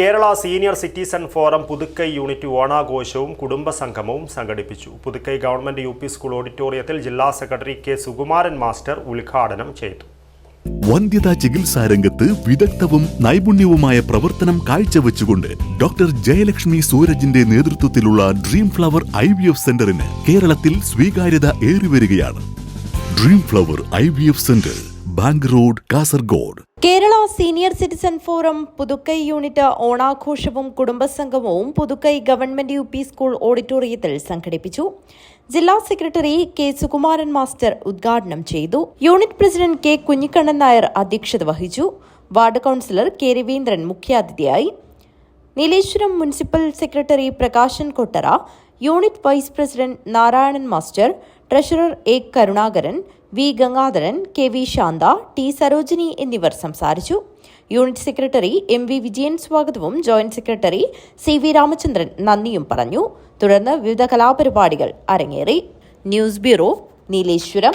Kerala senior citizen forum Puthukkai unit ഓണാഘോഷവും കുടുംബസംഗമവും സംഘടിപ്പിച്ചു. Puthukkai government U school ഓഡിറ്റോറിയത്തിൽ ജില്ലാ സെക്രട്ടറി കെ സുകുമാരൻ മാസ്റ്റർ ഉദ്ഘാടനം ചെയ്തു. വന്ധ്യതാ ചികിത്സാ രംഗത്ത് വിദഗ്ധവും നൈപുണ്യവുമായ പ്രവർത്തനം കാഴ്ചവെച്ചുകൊണ്ട് ഡോക്ടർ ജയലക്ഷ്മി സൂരജിന്റെ നേതൃത്വത്തിലുള്ള dream flower I V F സെന്ററിന് കേരളത്തിൽ സ്വീകാര്യത ഏറിവരികയാണ്. Dream flower I V F centre bank road Kasaragod. Kerala senior citizen forum Puthukkai unit ഓണാഘോഷവും കുടുംബസംഗമവും Puthukkai government U P school ഓഡിറ്റോറിയത്തിൽ സംഘടിപ്പിച്ചു. ജില്ലാ സെക്രട്ടറി കെ സുകുമാരൻ മാസ്റ്റർ ഉദ്ഘാടനം ചെയ്തു. Unit president K Kunhikannan Nair അധ്യക്ഷത വഹിച്ചു. Ward councillor K Raveendran മുഖ്യാതിഥിയായി. Nileshwaram municipal secretary Prakashan Kottara unit vice president Narayanan master treasurer A Karunakaran V Gangadharan K V Santha T Sarojini എന്നിവർ സംസാരിച്ചു. Unit secretary M V Vijayan സ്വാഗതവും joint secretary C V Ramachandran നന്ദിയും പറഞ്ഞു. തുടർന്ന് വിവിധ കലാപരിപാടികൾ അരങ്ങേറി. News bureau Nileshwaram.